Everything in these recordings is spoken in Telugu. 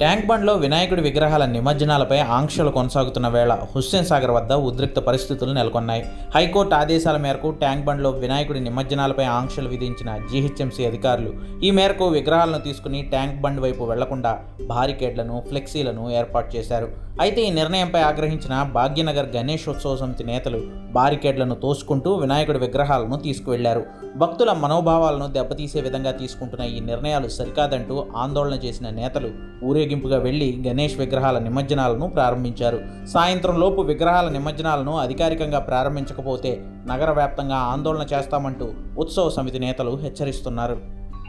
ట్యాంక్ బండ్లో వినాయకుడి విగ్రహాల నిమజ్జనాలపై ఆంక్షలు కొనసాగుతున్న వేళ హుస్సేన్ సాగర్ వద్ద ఉద్రిక్త పరిస్థితులు నెలకొన్నాయి. హైకోర్టు ఆదేశాల మేరకు ట్యాంక్ బండ్లో వినాయకుడి నిమజ్జనాలపై ఆంక్షలు విధించిన జీహెచ్ఎంసీ అధికారులు ఈ మేరకు విగ్రహాలను తీసుకుని ట్యాంక్ బండ్ వైపు వెళ్ళకుండా బారికేడ్లను ఫ్లెక్సీలను ఏర్పాటు చేశారు. అయితే ఈ నిర్ణయంపై ఆగ్రహించిన భాగ్యనగర్ గణేశోత్సవ సమితి నేతలు బారికేడ్లను తోసుకుంటూ వినాయకుడి విగ్రహాలను తీసుకువెళ్ళారు. భక్తుల మనోభావాలను దెబ్బతీసే విధంగా తీసుకుంటున్న ఈ నిర్ణయాలు సరికాదంటూ ఆందోళన చేసిన నేతలు ఊరేగింపుగా వెళ్ళి గణేష్ విగ్రహాల నిమజ్జనాలను ప్రారంభించారు. సాయంత్రం లోపు విగ్రహాల నిమజ్జనాలను అధికారికంగా ప్రారంభించకపోతే నగర వ్యాప్తంగా ఆందోళన చేస్తామంటూ ఉత్సవ సమితి నేతలు హెచ్చరిస్తున్నారు.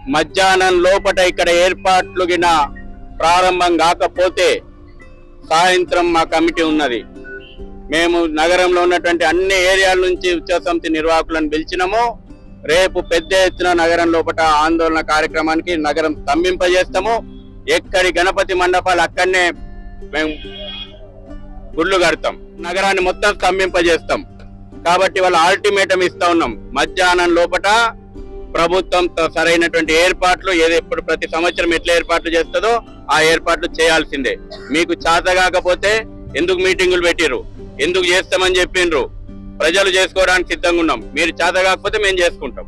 మధ్యాహ్నం లోపట ఇక్కడ ఏర్పాట్లు గిన ప్రారంభం కాకపోతే సాయంత్రం మా కమిటీ ఉన్నది. మేము నగరంలో ఉన్నటువంటి అన్ని ఏరియాల నుంచి ఉత్సవ సమితి నిర్వాహకులను పిలిచినాము. రేపు పెద్ద ఎత్తున నగరం లోపట ఆందోళన కార్యక్రమానికి నగరం స్తంభింపజేస్తాము. ఎక్కడి గణపతి మండపాలు అక్కడనే మేము గుళ్ళు కడతాం. నగరాన్ని మొత్తం స్తంభింపజేస్తాం. కాబట్టి వాళ్ళ ఆల్టిమేటం ఇస్తా ఉన్నాం. మధ్యాహ్నం లోపట ప్రభుత్వం సరైనటువంటి ఏర్పాట్లు ఏది ఎప్పుడు ప్రతి సంవత్సరం ఎట్లా ఏర్పాట్లు చేస్తుందో ఆ ఏర్పాట్లు చేయాల్సిందే. మీకు చేత కాకపోతే ఎందుకు మీటింగులు పెట్టిరు ఎందుకు చేస్తామని చెప్పిండ్రు? ప్రజలు చేసుకోవడానికి సిద్ధంగా ఉన్నాం మీరు చేత కాకపోతే మేము చేసుకుంటాం